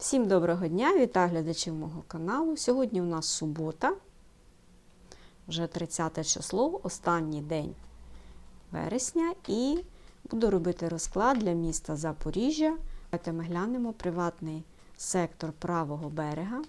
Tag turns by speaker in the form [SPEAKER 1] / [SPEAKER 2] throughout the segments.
[SPEAKER 1] Всім доброго дня, вітаю глядачів мого каналу. Сьогодні у нас субота, вже 30 число, останній день вересня, і буду робити розклад для міста Запоріжжя. Давайте ми глянемо приватний сектор правого берега.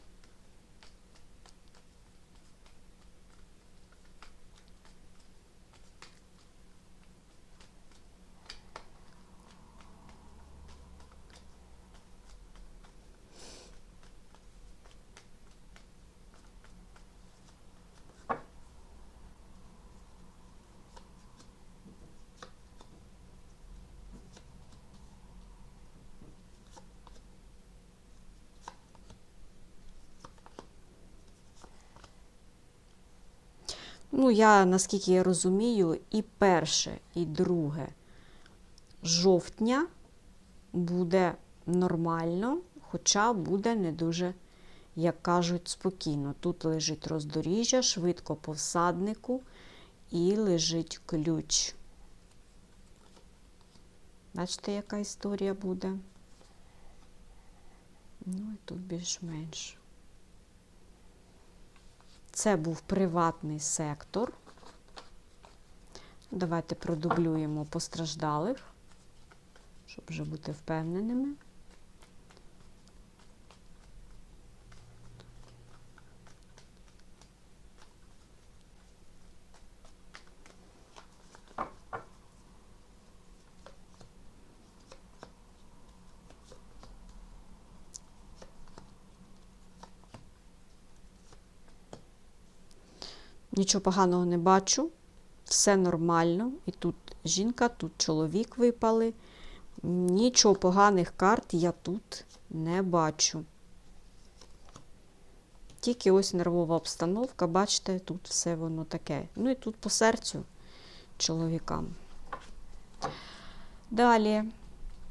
[SPEAKER 1] Ну, я, наскільки я розумію, і перше, і друге жовтня буде нормально, хоча буде не дуже, як кажуть, спокійно. Тут лежить роздоріжжя, швидко по всаднику і лежить ключ. Бачите, яка історія буде? Ну, і тут більш-менш. Це був приватний сектор. Давайте продублюємо постраждалих, щоб вже бути впевненими. Нічого поганого не бачу, все нормально. І тут жінка, тут чоловік випали. Нічого поганих карт я тут не бачу. Тільки ось нервова обстановка, бачите, тут все воно таке. Ну і тут по серцю чоловікам. Далі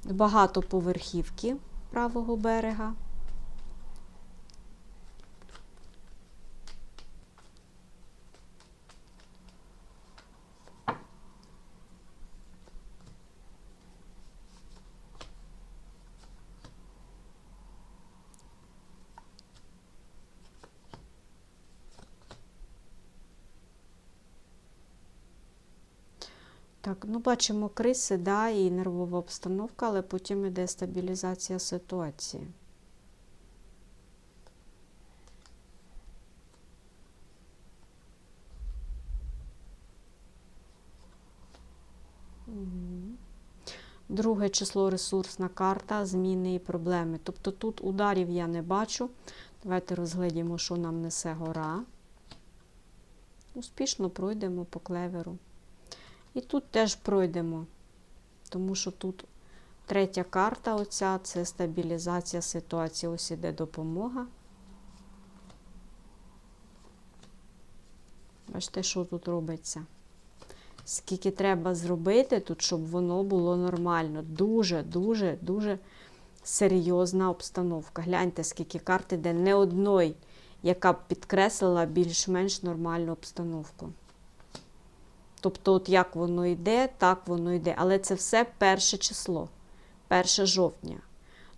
[SPEAKER 1] багато поверхівки правого берега. Так, ну бачимо криси, да, і нервова обстановка, але потім іде стабілізація ситуації. Друге число ресурсна карта, зміни і проблеми. Тобто тут ударів я не бачу. Давайте розглядімо, що нам несе гора. Успішно пройдемо по клеверу. І тут теж пройдемо, тому що тут третя карта, оця це стабілізація ситуації. Ось іде допомога. Бачите, що тут робиться? Скільки треба зробити тут, щоб воно було нормально. Дуже, дуже, дуже серйозна обстановка. Гляньте, скільки карт іде не одної, яка б підкреслила більш-менш нормальну обстановку. Тобто, от як воно йде, так воно йде. Але це все перше число, 1 жовтня.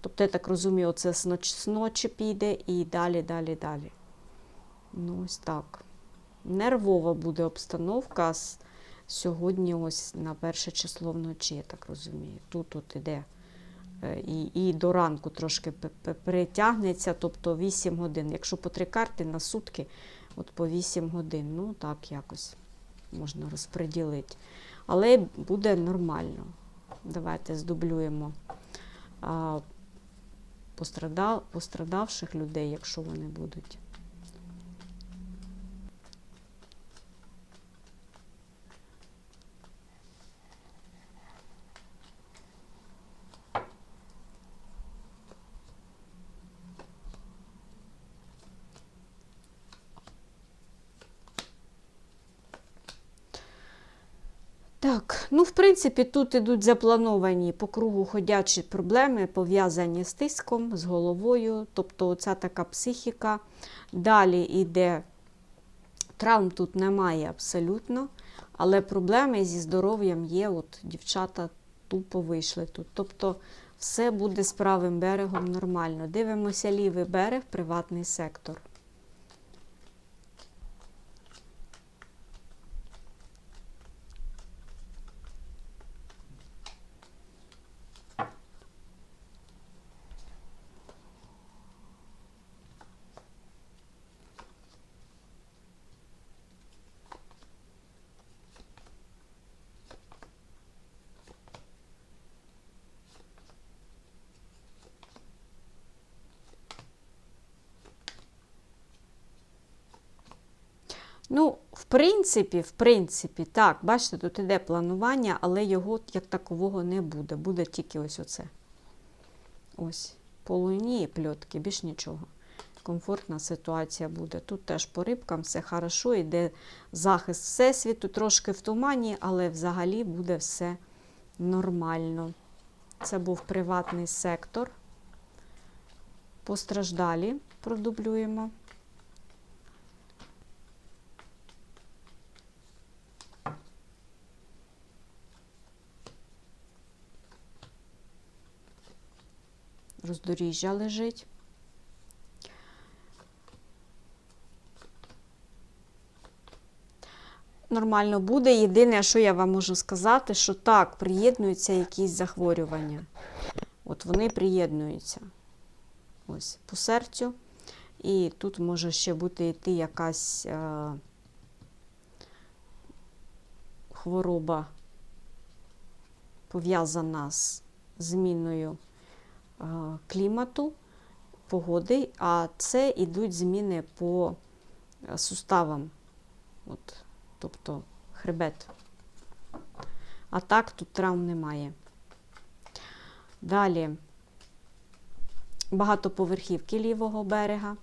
[SPEAKER 1] Тобто, я так розумію, це з ночі, піде і далі, далі, далі. Ну, ось так. Нервова буде обстановка сьогодні, ось на перше число вночі, я так розумію. Тут от іде. е, І, і до ранку трошки п- п- тобто 8 годин. Якщо по три карти на сутки, от по 8 годин. Ну, так якось можна розподілити. Але буде нормально. Давайте здублюємо пострадав, пострадавших людей, якщо вони будуть. Так, ну, в принципі, тут ідуть заплановані по кругу ходячі проблеми, пов'язані з тиском, з головою, тобто оця така психіка. Далі йде травм тут немає абсолютно, але проблеми зі здоров'ям є. От дівчата тупо вийшли тут. Тобто Все буде з правим берегом нормально. Дивимося лівий берег, приватний сектор. Ну, в принципі, в принципі, так, бачите, тут іде планування, але його як такового не буде. Буде тільки ось оце. Ось. По луні і пльотки, більш нічого. Комфортна ситуація буде. Тут теж по рибкам все хорошо, йде захист Всесвіту, трошки в тумані, але взагалі буде все нормально. Це був приватний сектор. Постраждалі продублюємо. Роздоріжжя лежить. Нормально буде. Єдине, що я вам можу сказати, що так, приєднуються якісь захворювання. От вони приєднуються. Ось, по серцю. І тут може ще бути йти якась е, хвороба пов'язана з зміною клімату, погоди, а це йдуть зміни по е, суставам, От, тобто хребет. А так тут травм немає. Далі багатоповерхівки лівого берега.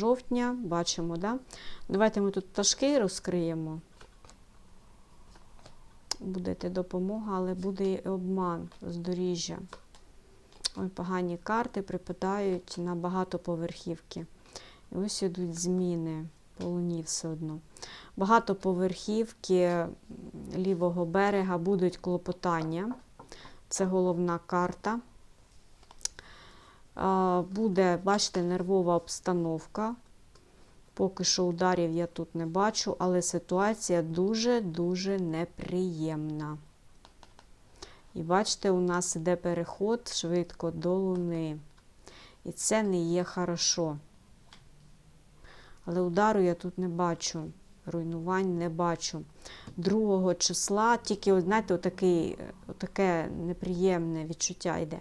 [SPEAKER 1] Жовтня бачимо, да? Давайте ми тут пташки розкриємо. Будете допомога, але буде і обман, роздоріжжя. Ой, погані карти припадають на багатоповерхівки. І ось ідуть зміни по луні все одно. Багатоповерхівки лівого берега будуть клопотання. Це головна карта. Буде, бачите, нервова обстановка. Поки що ударів я тут не бачу, але ситуація дуже-дуже неприємна. І бачите, у нас іде переход швидко до Луни. І це не є хорошо. Але удару я тут не бачу. Руйнувань не бачу. 2 числа, тільки, знаєте, отакий, отаке неприємне відчуття йде.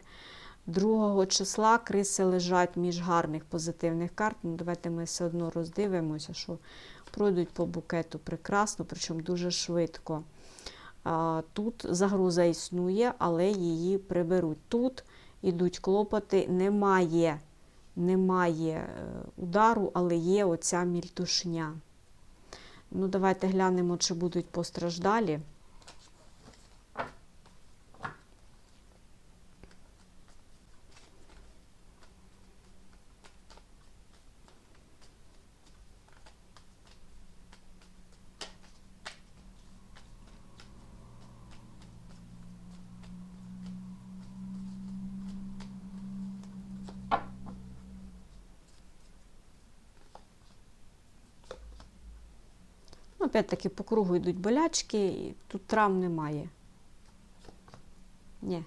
[SPEAKER 1] 2 числа криси лежать між гарних позитивних карт. Ну, Давайте ми все одно роздивимося, що пройдуть по букету прекрасно, причому дуже швидко. Тут загроза існує, але її приберуть. Тут ідуть клопоти, немає, немає е, удару, але є оця мільтушня. Ну, Давайте глянемо, чи будуть постраждалі. Опять-таки по кругу йдуть болячки, і тут травм немає. Ні.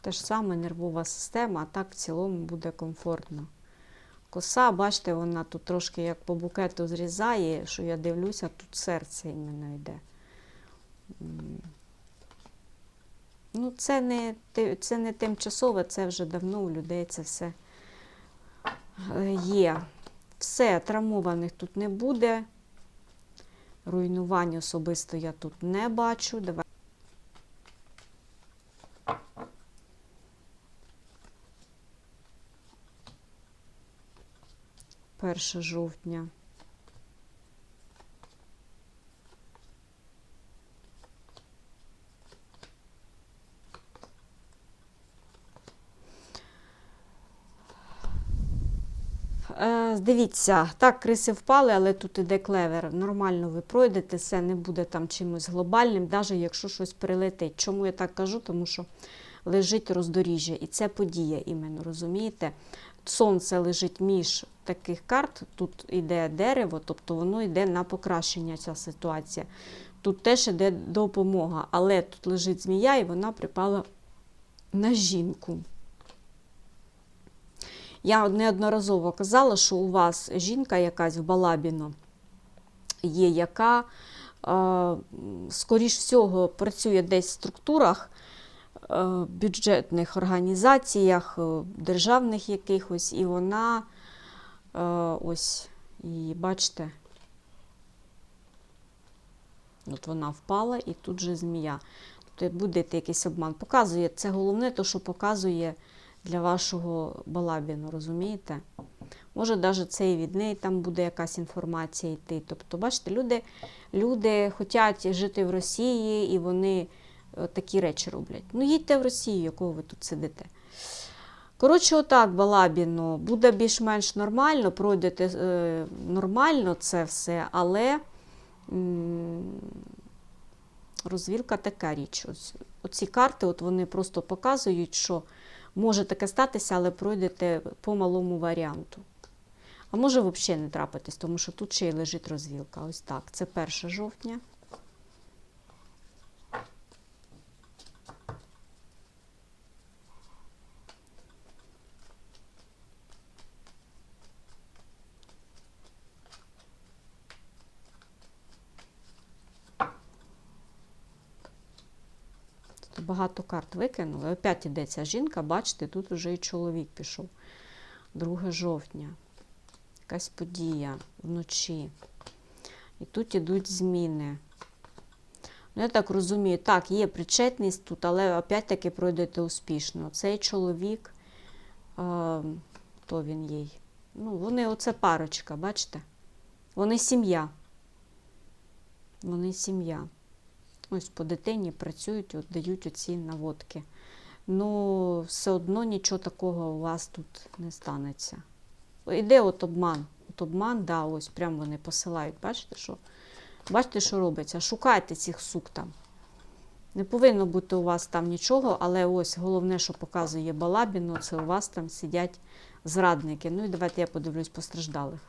[SPEAKER 1] Те ж саме нервова система, а так в цілому буде комфортно. Коса, бачите, вона тут трошки як по букету зрізає, що я дивлюся, тут серце іменно йде. Ну, це не, це не тимчасове, це вже давно у людей це все Е, є. Все, травмованих тут не буде. Руйнувань особисто я тут не бачу. Давай. Перше жовтня. Дивіться, так, криси впали, але тут іде клевер. Нормально ви пройдете, все не буде там чимось глобальним, навіть якщо щось прилетить. Чому я так кажу? Тому що лежить роздоріжжя, і це подія іменно, розумієте? Сонце лежить між таких карт, тут йде дерево, тобто воно йде на покращення ця ситуація. Тут теж йде допомога, але тут лежить змія, і вона припала на жінку. Я неодноразово казала, що у вас жінка якась в Балабіно є, яка, е, скоріш всього, працює десь в структурах, е, бюджетних організаціях, е, державних якихось, і вона ось, і бачите, от вона впала, і тут же змія. Тобто буде якийсь обман. Показує, це головне, то, що показує для вашого балабіну, розумієте? Може, навіть це і від неї там буде якась інформація йти. Тобто, бачите, люди, люди хочуть жити в Росії і вони е, такі речі роблять. Ну, їдьте в Росію, якого ви тут сидите. Коротше, отак, балабіно, буде більш-менш нормально, пройдете е, нормально це все, але м, розвілка така річ. Ось, оці карти, от вони просто показують, що може таке статися, але пройдете по малому варіанту. А може взагалі не трапитись, тому що тут ще й лежить розвілка. Ось так. Це 1 жовтня. Багато карт викинули. Опять ця жінка, бачите, тут вже і чоловік пішов. 2 жовтня. Якась подія вночі. І тут ідуть зміни. Ну, я так розумію, так, є причетність тут, але опять-таки пройдете успішно. Цей чоловік, е, то він їй. Ну, вони оце парочка, бачите? Вони сім'я. Вони сім'я. Ось по дитині працюють, от дають оці наводки. Ну, все одно нічого такого у вас тут не станеться. Іде от обман. От обман, да, ось прямо вони посилають. Бачите, що? Бачите, що робиться? Шукайте цих сук там. Не повинно бути у вас там нічого, але ось головне, що показує Балабіно, це у вас там сидять зрадники. Ну і давайте я подивлюсь постраждалих.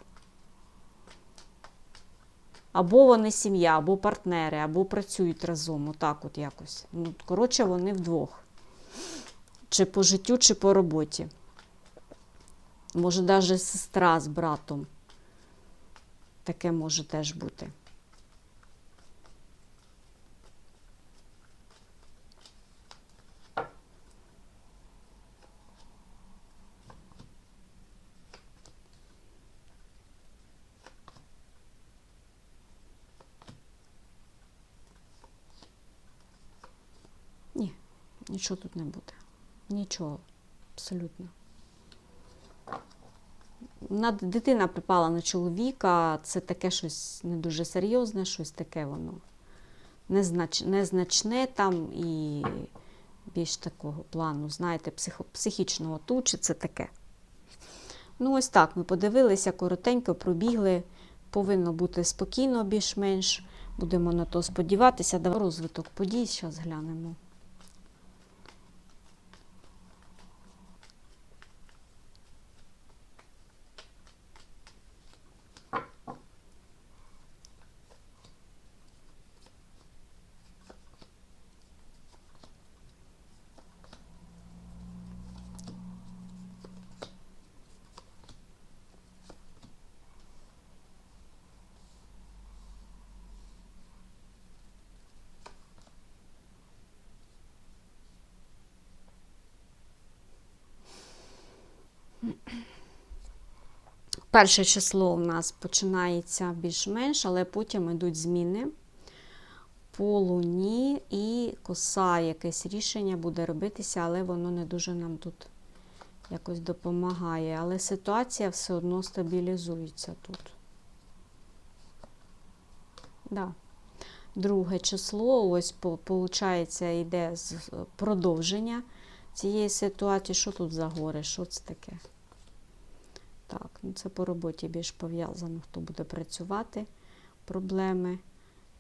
[SPEAKER 1] Або вони сім'я, або партнери, або працюють разом, отак от якось. Ну, коротше, вони вдвох. Чи по життю, чи по роботі. Може, навіть сестра з братом. Таке може теж бути. Ні, нічого тут не буде. Нічого, абсолютно. Дитина припала на чоловіка, це таке щось не дуже серйозне, щось таке воно незнач, незначне там і більш такого плану, знаєте, психо, психічного тучі, це таке. Ну, ось так, ми подивилися, коротенько пробігли. Повинно бути спокійно, більш-менш. Будемо на то сподіватися. Давай розвиток подій, зараз глянемо. Перше число у нас починається більш-менш, але потім йдуть зміни по луні і коса, якесь рішення буде робитися, але воно не дуже нам тут якось допомагає, але ситуація все одно стабілізується тут. Да. Друге число, ось получається, йде продовження цієї ситуації. Що тут за гори? Що це таке? Так, ну це по роботі більш пов'язано, хто буде працювати. Проблеми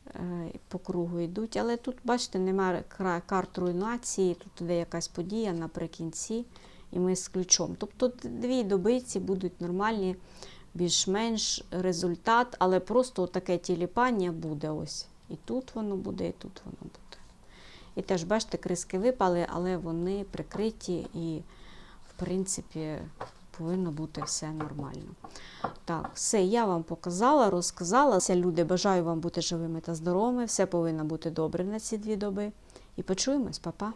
[SPEAKER 1] е, по кругу йдуть. Але тут, бачите, немає карт руйнації, тут іде якась подія наприкінці, і ми з ключом. Тобто дві добиці будуть нормальні, більш-менш результат, але просто таке тіліпання буде ось. І тут воно буде, і тут воно буде. І теж, бачите, криски випали, але вони прикриті і, в принципі, повинно бути все нормально. Так, все, я вам показала, розказала. Все, люди, бажаю вам бути живими та здоровими. Все повинно бути добре на ці дві доби. І почуємось, па-па.